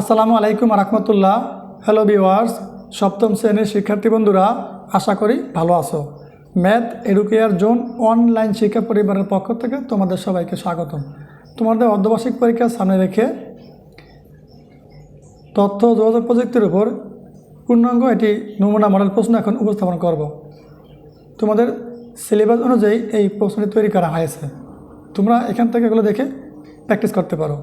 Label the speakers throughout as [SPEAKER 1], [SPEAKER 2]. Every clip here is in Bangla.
[SPEAKER 1] আসসালামু আলাইকুম রহমতুল্লাহ। হ্যালো ভিওয়ার্স সপ্তম শ্রেণির শিক্ষার্থী বন্ধুরা, আশা করি ভালো আছো। ম্যাথ এডুকেয়ার জোন অনলাইন শিক্ষা পরিবারের পক্ষ থেকে তোমাদের সবাইকে স্বাগতম। তোমাদের অর্ধবার্ষিক পরীক্ষা সামনে রেখে তথ্য যোগাযোগ প্রযুক্তির উপর পূর্ণাঙ্গ এটি নমুনা মডেল প্রশ্ন এখন উপস্থাপন করব। তোমাদের সিলেবাস অনুযায়ী এই প্রশ্নটি তৈরি করা হয়েছে। তোমরা এখান থেকে এগুলো দেখে প্র্যাকটিস করতে পারো।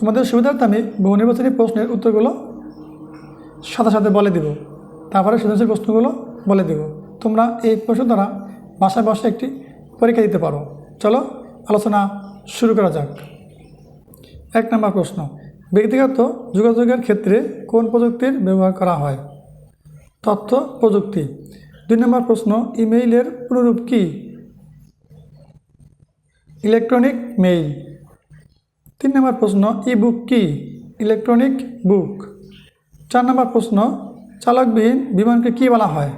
[SPEAKER 1] তোমাদের সুবিধার্থে আমি বহু নির্বাচনী প্রশ্নের উত্তরগুলো সাথে সাথে বলে দিব। তারপরে সৃজনশীল প্রশ্নগুলো বলে দিব। তোমরা এই প্রশ্ন দ্বারা বাসায় বসে একটি পরীক্ষা দিতে পারো। চলো আলোচনা শুরু করা যাক। এক নম্বর প্রশ্ন, ব্যক্তিগত যোগাযোগের ক্ষেত্রে কোন প্রযুক্তির ব্যবহার করা হয়? তথ্য প্রযুক্তি। দুই নম্বর প্রশ্ন, ইমেইলের পুনরূপ কী? Electronic mail. তিন নম্বর প্রশ্ন ই বুক কী? ইলেকট্রনিক বুক চার নম্বর প্রশ্ন, চালকবিহীন বিমানকে কী বলা হয়?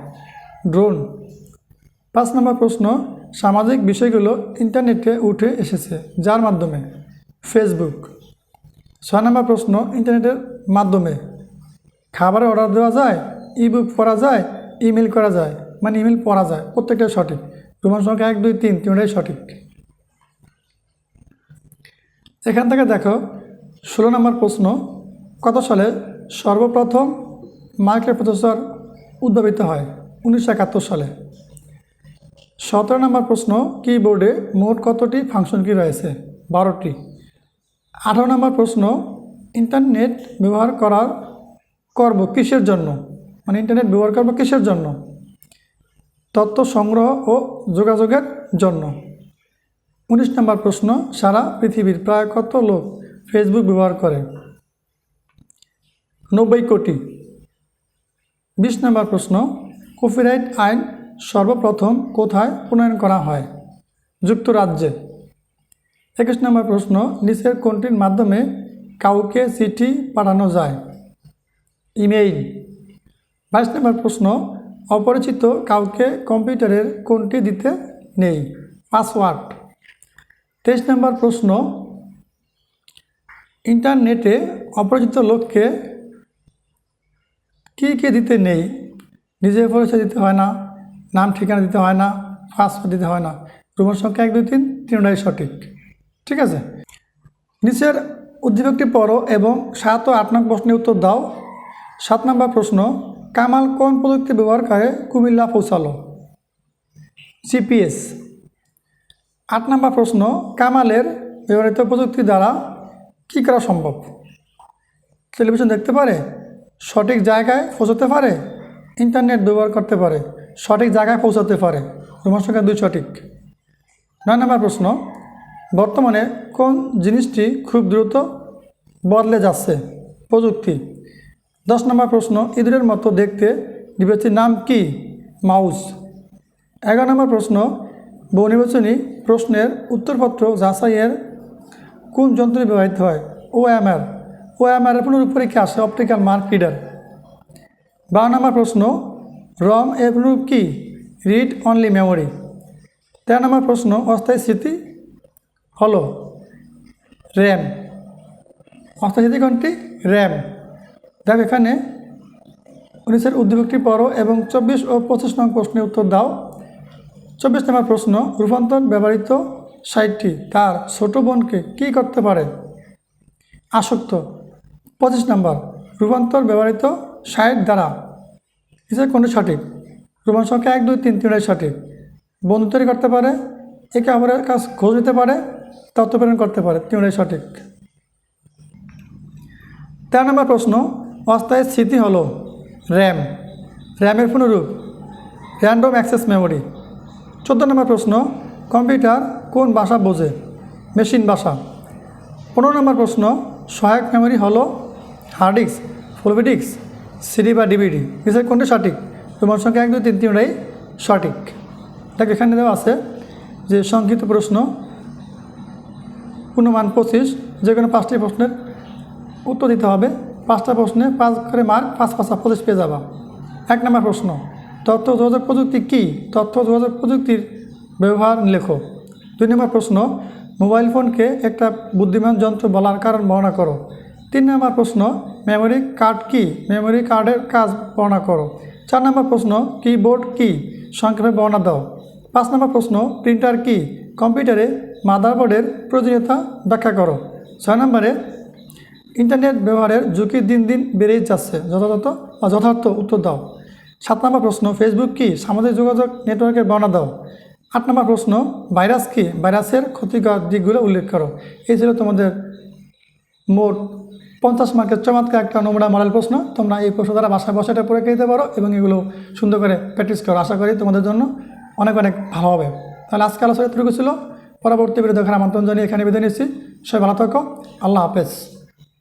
[SPEAKER 1] ড্রোন পাঁচ নম্বর প্রশ্ন, সামাজিক বিষয়গুলো ইন্টারনেটে উঠে এসেছে, যার মাধ্যমে? ফেসবুক ছয় নম্বর প্রশ্ন, ইন্টারনেটের মাধ্যমে? খাবারের অর্ডার দেওয়া যায় ই বুক পড়া যায় ইমেল করা যায় মানে ইমেল পড়া যায়, প্রত্যেকটাই সঠিক। প্রমাণ সংখ্যা এক, দুই, তিন, তিনটাই সঠিক। এখান থেকে দেখো, ষোলো নম্বর প্রশ্ন, কত সালে সর্বপ্রথম মাইক্রো প্রসেসর উদ্ভাবিত হয়? উনিশশো একাত্তর সালে। সতেরো নম্বর প্রশ্ন, কিবোর্ডে মোট কতটি ফাংশন কি রয়েছে? বারোটি। আঠারো নম্বর প্রশ্ন ইন্টারনেট ব্যবহার করার করব কিসের জন্য? মানে ইন্টারনেট ব্যবহার করব কিসের জন্য? তথ্য সংগ্রহ ও যোগাযোগের জন্য। উনিশ নম্বর প্রশ্ন, সারা পৃথিবীর প্রায় কত লোক ফেসবুক ব্যবহার করে? নব্বই কোটি। বিশ নম্বর প্রশ্ন, কপিরাইট আইন সর্বপ্রথম কোথায় প্রণয়ন করা হয়? যুক্তরাজ্যে। একুশ নম্বর প্রশ্ন, নিচের কোনটির মাধ্যমে কাউকে চিঠি পাঠানো যায়? ইমেইল। বাইশ নম্বর প্রশ্ন, অপরিচিত কাউকে কম্পিউটারের কোনটি দিতে নেই? পাসওয়ার্ড। তেইশ নম্বর প্রশ্ন, ইন্টারনেটে অপরিচিত লোককে কী কী দিতে নেই? নিজের পরিচয় দিতে হয় না, নাম, ঠিকানা দিতে হয় না পাসওয়ার্ড দিতে হয় না। রুমের সংখ্যা এক, দুই, তিন, তিনটাই সঠিক। ঠিক আছে? নিচের উদ্দীপকটি পড়ো এবং সাত ও আট নং প্রশ্নের উত্তর দাও। সাত নম্বর প্রশ্ন, কামাল কোন প্রযুক্তি ব্যবহার করে কুমিল্লা পৌঁছালো? জিপিএস। আট নম্বর প্রশ্ন, কামালের ব্যবহৃত প্রযুক্তি দ্বারা কী করা সম্ভব? টেলিভিশন দেখতে পারে, সঠিক জায়গায় পৌঁছতে পারে, ইন্টারনেট ব্যবহার করতে পারে, সঠিক জায়গায় পৌঁছাতে পারে রোমান সংখ্যা দুই সঠিক। নয় নম্বর প্রশ্ন, বর্তমানে কোন জিনিসটি খুব দ্রুত বদলে যাচ্ছে? প্রযুক্তি। দশ নম্বর প্রশ্ন, ইঁদুরের মতো দেখতে ডিভাইসটির নাম কি? মাউস। এগারো নম্বর প্রশ্ন বহুনির্বাচনী প্রশ্নের উত্তরপত্র যাচাইয়ের কোন যন্ত্রে ব্যবহৃত হয়? ও এমআর ও এমআরের পুনরূপ পরীক্ষা আসে অপটিক্যাল মার্ক রিডার। বারো নম্বর প্রশ্ন, রম এর পুনরূপ কি? Read only memory. তেরো নম্বর প্রশ্ন, অস্থায়ী স্মৃতি হলো র্যাম। অস্থায়ী স্মৃতি কোনটি? র্যাম। দেখ এখানে উনিশের উদ্যোগটি পড়ো এবং চব্বিশ ও পঁচিশ নং প্রশ্নের উত্তর দাও। চব্বিশ নম্বর প্রশ্ন, রূপান্তর ব্যবহৃত সাইটটি তার ছোট বোনকে কী করতে পারে? আসক্ত। পঁচিশ নম্বর, রূপান্তর ব্যবহৃত সাইট দ্বারা হিসেবে কোনটি সঠিক? রূপান সংখ্যা এক, দুই, তিন তিনটাই সঠিক। বন্ধু তৈরি করতে পারে, একে অপরের কাজ খোঁজ নিতে পারে, তথ্য প্রেরণ করতে পারে তিনটাই সঠিক। তেরো নম্বর প্রশ্ন, অস্থায়ী স্মৃতি হলো র্যাম। র্যামের পুনরূপ, র্যান্ডম অ্যাক্সেস মেমোরি। চোদ্দ নম্বর প্রশ্ন, কম্পিউটার কোন ভাষা বোঝে? মেশিন ভাষা। পনেরো নম্বর প্রশ্ন, সহায়ক মেমোরি হলো hard disk floppy disk CD বা ডিভিডি নিচের কোনটি সঠিক? তোমার সংখ্যা এক, দুই, তিন, তিনটাই সঠিক। দেখ এখানে দেওয়া আছে যে সংক্ষিপ্ত প্রশ্ন পূর্ণমান পঁচিশ, যে কোনো পাঁচটি প্রশ্নের উত্তর দিতে হবে। পাঁচটা প্রশ্নে পাঁচ করে মার্ক, পাঁচ পাঁচটা পঁচিশ পেয়ে যাবা। এক নম্বর প্রশ্ন তথ্য যোগাযোগ প্রযুক্তি কী? তথ্য যোগাযোগ প্রযুক্তির ব্যবহার লেখো। দুই নম্বর প্রশ্ন, মোবাইল ফোনকে একটা বুদ্ধিমান যন্ত্র বলার কারণ বর্ণনা করো। তিন নম্বর প্রশ্ন, মেমোরি কার্ড কি? মেমোরি কার্ডের কাজ বর্ণনা করো। চার নম্বর প্রশ্ন, কিবোর্ড কি? সংক্ষেপে বর্ণনা দাও। পাঁচ নম্বর প্রশ্ন, প্রিন্টার কি? কম্পিউটারে মাদারবোর্ডের প্রয়োজনীয়তা ব্যাখ্যা করো। ছয় নম্বরে, ইন্টারনেট ব্যবহারের ঝুঁকি দিন দিন বেড়েই যাচ্ছে। যথাযথ বা যথার্থ উত্তর দাও। সাত নম্বর প্রশ্ন ফেসবুক কি সামাজিক যোগাযোগ নেটওয়ার্কের বর্ণনা দাও? আট নম্বর প্রশ্ন, ভাইরাস কি ভাইরাসের ক্ষতিকর দিকগুলো উল্লেখ করো? এই ছিল তোমাদের মোট পঞ্চাশ মার্কের চমৎকার একটা নমুনা মডেল প্রশ্ন। তোমরা এই প্রশ্ন দ্বারা বাসায় বসে এটা পড়ে দিতে পারো এবং এগুলো সুন্দর করে প্র্যাকটিস করো। আশা করি তোমাদের জন্য অনেক অনেক ভালো হবে। তাহলে আজকে আলোচনা ছিল। পরবর্তী ভিডিও দেখার আমন্ত্রণ জানিয়ে এখানে বিদায় নিচ্ছি। সবাই ভালো থাকো। আল্লাহ হাফেজ।